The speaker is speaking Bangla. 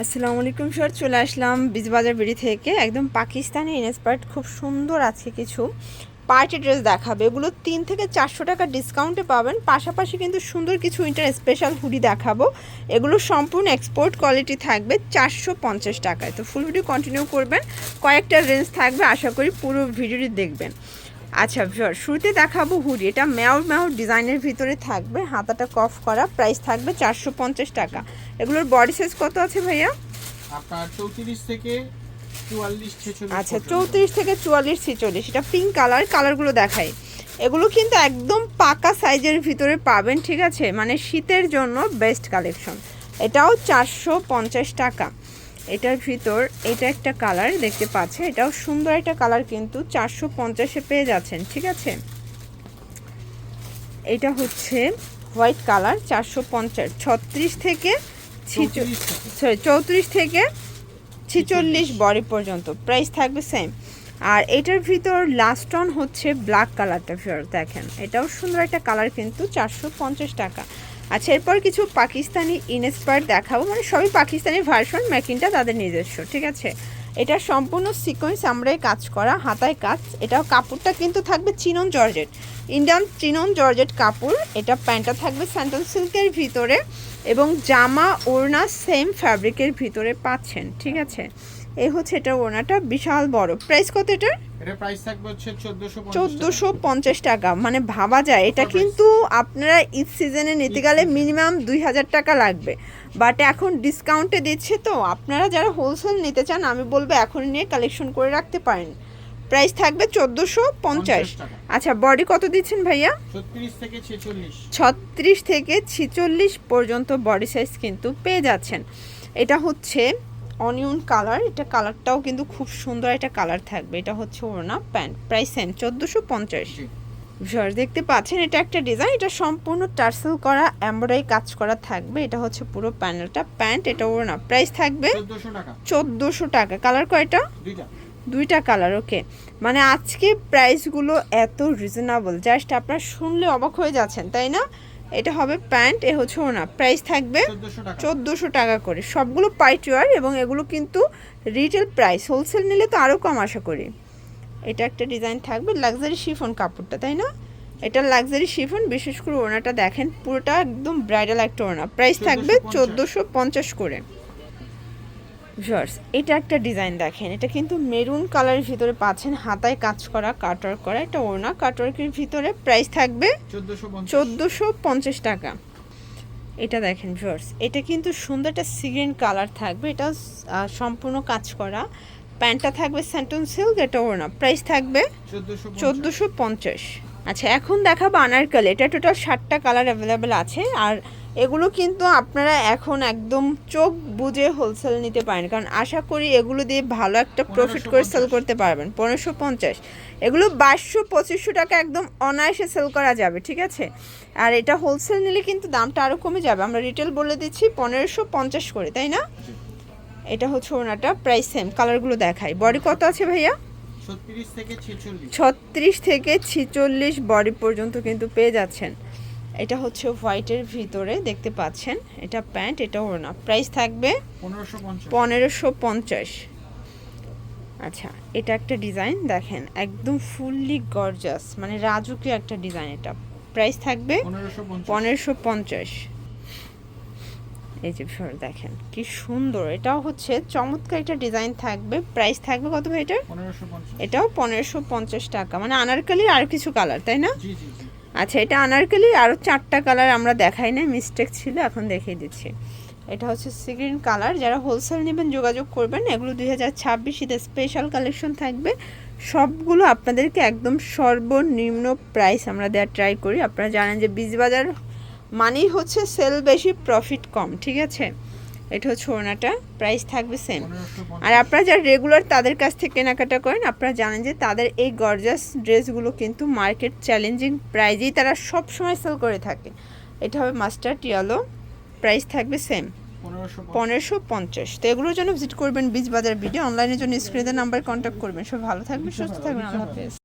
আসসালামু আলাইকুম স্যার। চলে আসলাম বীজবাজার বিড়ি থেকে। একদম পাকিস্তানি ইনস্পায়ার্ড খুব সুন্দর আছে কিছু পার্টি ড্রেস দেখাবে। এগুলো তিন থেকে চারশো টাকা ডিসকাউন্টে পাবেন। পাশাপাশি কিন্তু সুন্দর কিছু উইন্টার স্পেশাল হুডি দেখাবো। এগুলো সম্পূর্ণ এক্সপোর্ট কোয়ালিটি থাকবে চারশো পঞ্চাশ টাকায়। তো ফুল ভিডিও কন্টিনিউ করবেন। কয়েকটা রেঞ্জ থাকবে আশা করি পুরো ভিডিওটি দেখবেন। আচ্ছা ভিউয়ার, শুরুতে দেখাবো হুডি। এটা ম্যাওর ম্যাওর ডিজাইনের ভিতরে থাকবে। হাতাটা কফ করা প্রাইস থাকবে চারশো পঞ্চাশ টাকা। এগুলোর বডি সাইজ কত আছে ভাইয়া? আপনার চৌত্রিশ থেকে চুয়াল্লিশ ছেচল্লিশ আচ্ছা। চৌত্রিশ থেকে চুয়াল্লিশ ছিচল্লিশ। এটা পিঙ্ক কালার কালারগুলো দেখাই। এগুলো কিন্তু একদম পাকা সাইজের ভিতরে পাবেন ঠিক আছে? মানে শীতের জন্য বেস্ট কালেকশন এটাও চারশো পঞ্চাশ টাকা। এটার ভিতর এটা একটা কালার দেখতে পাচ্ছে। এটাও সুন্দর একটা কালার কিন্তু চারশো পঞ্চাশে পেয়ে যাচ্ছেন ঠিক আছে? এটা হচ্ছে হোয়াইট কালার চারশো পঞ্চাশ। ছত্রিশ 34 থেকে। সরি চৌত্রিশ থেকে ছেচল্লিশ বডি পর্যন্ত। প্রাইস থাকবে সেম আর এটার ভিতর লাস্ট অন হচ্ছে ব্ল্যাক কালারটা ফিওর দেখেন। এটাও সুন্দর একটা কালার কিন্তু চারশো পঞ্চাশ টাকা। আচ্ছা এরপর কিছু পাকিস্তানি ইনস্পায়ার দেখাবো। মানে সবই পাকিস্তানি ভার্সন মেকিংটা তাদের নিজস্ব ঠিক আছে? এটা সম্পূর্ণ সিকোয়েন্স আমরাই কাজ করা, হাতায় কাজ। এটাও কাপড়টা কিন্তু থাকবে chinon georgette. Indian chinon georgette কাপড়, এটা প্যান্টটা থাকবে স্যান্টন সিল্কের ভিতরে এবং জামা, ওড়না সেম ফ্যাব্রিকের ভিতরে পাচ্ছেন, ঠিক আছে? এ হচ্ছে এটা ওড়নাটা, বিশাল বড়। প্রাইস কত এটার? চোদ্দশো পঞ্চাশ টাকা। মানে ভাবা যায় এটা কিন্তু আপনারা ঈদ সিজনে নিতে গেলে মিনিমাম দুই হাজার টাকা লাগবে। বাট এখন ডিসকাউন্টে দিচ্ছে তো আপনারা যারা হোলসেল নিতে চান আমি বলব এখন নিয়ে কালেকশন করে রাখতে পারেন। প্রাইস থাকবে চোদ্দোশো পঞ্চাশ। আচ্ছা বডি কত দিচ্ছেন ভাইয়া? ছত্রিশ থেকে ছিচল্লিশ। পর্যন্ত বডি সাইজ কিন্তু পেয়ে যাচ্ছেন। এটা হচ্ছে অনিয়ন কালার এটা কালারটাও কিন্তু খুব সুন্দর একটা কালার থাকবে। এটা হচ্ছে ওড়না প্যান্ট প্রাইস সেম চোদ্দোশো পঞ্চাশ। জি। ভিউয়ার্স দেখতে পাচ্ছেন এটা একটা ডিজাইন এটা সম্পূর্ণ টার্সেল করা এমব্রয়ডারি কাজ করা থাকবে। এটা হচ্ছে পুরো প্যানেলটা প্যান্ট এটা ওড়না প্রাইস থাকবে চোদ্দশো টাকা। কালার কয়টা? দুইটা। কালার ওকে মানে আজকে প্রাইসগুলো এত রিজনেবল জাস্ট আপনারা শুনলে অবাক হয়ে যাচ্ছেন তাই না? এটা হবে প্যান্ট এ হচ্ছে ওনা প্রাইস থাকবে চোদ্দশো টাকা। করে। সবগুলো পাইটওয়ার এবং এগুলো কিন্তু রিটেল প্রাইস হোলসেল নিলে তো আরও কম আশা করি। এটা একটা ডিজাইন থাকবে লাক্সারি শিফন কাপড়টা তাই না? এটা লাক্সারি শিফন বিশেষ করে ওনাটা দেখেন পুরোটা একদম ব্রাইডাল একটা ওনা প্রাইস থাকবে চোদ্দোশো পঞ্চাশ করে। ভিউয়ার্স এটা একটা ডিজাইন দেখেন। এটা কিন্তু মেরুন কালারের ভিতরে পাচ্ছেন হাতায় কাজ করা কাটওয়ার্ক করা এটা ওড়না। কাটওয়ার্কের ভিতরে প্রাইস থাকবে চোদ্দশো পঞ্চাশ। টাকা। এটা দেখেন ভিউয়ার্স এটা কিন্তু সুন্দর একটা সিগ্রিন কালার থাকবে। এটা সম্পূর্ণ কাজ করা। প্যান্টটা থাকবে স্যান্টন সিল্ক এটা ওড়না। প্রাইস থাকবে চোদ্দোশো পঞ্চাশ। আচ্ছা এখন দেখাবো আনারকালি। এটা টোটাল ষাটটা কালার অ্যাভেলেবেল আছে। আর এগুলো কিন্তু আপনারা এখন একদম চোখ বুঝে হোলসেল নিতে পারেন। কারণ আশা করি এগুলো দিয়ে ভালো একটা প্রফিট করে সেল করতে পারবেন। পনেরোশো পঞ্চাশ। এগুলো বাইশশো পঁচিশশো টাকা একদম অনায়াসে সেল করা যাবে ঠিক আছে? আর এটা হোলসেল নিলে কিন্তু দামটা আরও কমে যাবে। আমরা রিটেল বলে দিচ্ছি পনেরোশো পঞ্চাশ করে তাই না? এটা হচ্ছে ওনাটা প্রাইস সেম কালারগুলো দেখাই। বডি কত আছে ভাইয়া? ছত্রিশ থেকে ছেচল্লিশ। বডি পর্যন্ত কিন্তু পেয়ে যাচ্ছেন। এটা হচ্ছে হোয়াইটের ভিতরে দেখতে পাচ্ছেন। এটা প্যান্ট এটা ওড়না। প্রাইস থাকবে পনেরোশো পঞ্চাশ। আচ্ছা এটা একটা ডিজাইন দেখেন। একদম ফুললি গর্জাস মানে রাজুকীয় একটা ডিজাইন এটা। প্রাইস থাকবে পনেরোশো পঞ্চাশ। এই যে ফিওর দেখেন কি সুন্দর। এটাও হচ্ছে চমৎকার একটা ডিজাইন থাকবে। প্রাইস থাকবে কত ভাই এটার? এটাও পনেরোশো পঞ্চাশ টাকা। মানে আনারকালির আর কিছু কালার তাই না? জি জি জি। আচ্ছা এটা আনারকালির আরও চারটা কালার আমরা দেখাই না মিস্টেক ছিল এখন দেখিয়ে দিচ্ছি। এটা হচ্ছে সিগ্রিন কালার। যারা হোলসেল নেবেন যোগাযোগ করবেন। এগুলো দুই হাজার ছাব্বিশ স্পেশাল কালেকশন থাকবে। সবগুলো আপনাদেরকে একদম সর্বনিম্ন প্রাইস আমরা দেওয়ার ট্রাই করি। আপনারা জানেন যে বীজবাজার মানেই হচ্ছে সেল বেশি প্রফিট কম, ঠিক আছে? এটা হচ্ছে ওনাটা প্রাইস থাকবে সেম আর আপনারা যারা রেগুলার তাদের কাছ থেকে কেনাকাটা করেন, আপনারা জানেন যে তাদের এই গর্জাস ড্রেসগুলো কিন্তু মার্কেট চ্যালেঞ্জিং প্রাইজেই তারা সব সময় সেল করে থাকে। এটা হবে মাস্টার্ড ইয়েলো প্রাইস থাকবে সেম পনেরোশো পঞ্চাশ। তো এগুলোর জন্য ভিজিট করবেন বীজ বাজার ভিডিও অনলাইনের জন্য স্ক্রিনের নাম্বার কন্ট্যাক্ট করবেন। সব ভালো থাকবেন, সুস্থ থাকবেন, আল্লাহ হাফেজ।